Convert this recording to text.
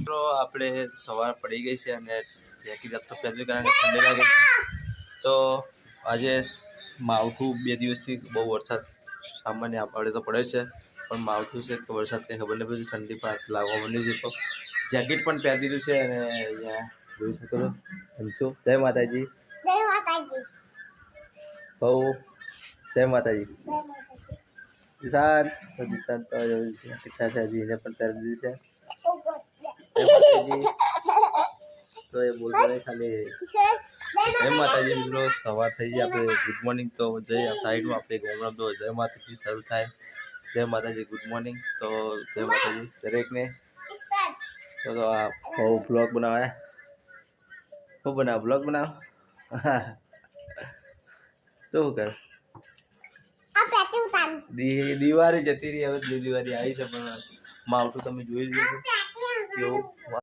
મિત્રો આપણે સવાર પડી ગઈ છે અને જેકી તો પહેલું કારણ કે ઠંડી લાગે છે. તો આજે માવઠું બે દિવસથી બહુ વરસાદ સામાન્ય આપણે તો પડે છે પણ માવઠું છે તો વરસાદ કંઈ ખબર નહીં પડતી ઠંડી પણ લાગવા માંડી છે. તો જેકેટ પણ પહેરી દીધું છે અને અહીંયા જોઈ શકો છો હંસો જય માતાજી. જય માતાજી. બહુ જય માતાજી. દિશાન તો દિશાન તો હજી એને પણ પહેરી દીધું છે. તો એ બોલતા ખાલી. જય માતાજી મિત્રો સવાર થઈ જાય આપણે ગુડ મોર્નિંગ તો જય સાઈડમાં આપણે ગામડામાં તો જય માતાજી શરૂ થાય. જય માતાજી ગુડ મોર્નિંગ તો જય માતાજી દરેકને. તો તો આ બહુ બ્લોગ બનાવ્યા શું બનાવ? બ્લોગ બનાવ? તો શું કર? આ પેટી ઉતાર. દી દિવાળી જતી રહી હવે દિવાળી આવી છે પણ માવઠું તમે જોઈ લીધું. 有我